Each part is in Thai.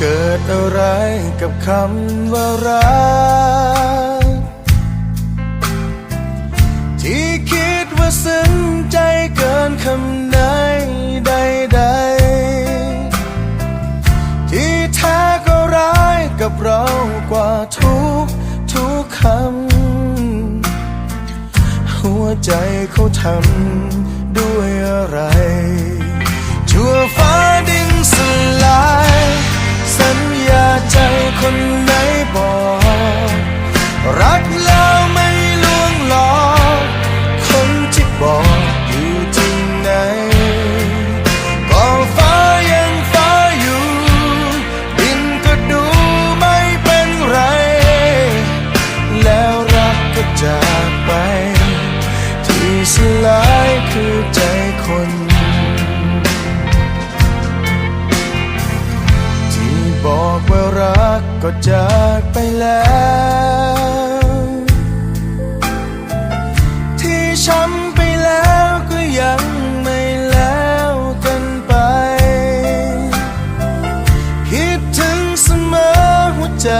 เกิดอะไรกับคำว่ารัก ที่คิดว่าซึ้งใจเกินคำไหนใดๆ ที่แท้ก็ร้ายกับเรากว่าทุกทุกคำ หัวใจเขาทำ ก็จากไปแล้ว ที่ช้ำไปแล้วก็ยังไม่แล้วกันไป คิดถึงเสมอหัวใจ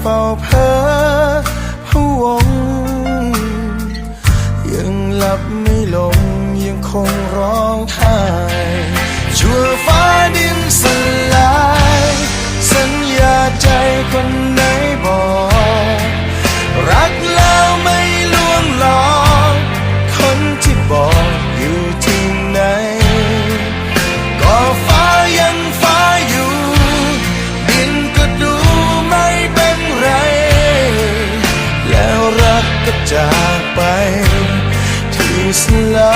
เฝ้าเพ้อพะวง ยังหลับไม่ลงยังคงร้องไห้ชั่วฟ้าดินสลาย สัญญาใจ จากไป ที่สลา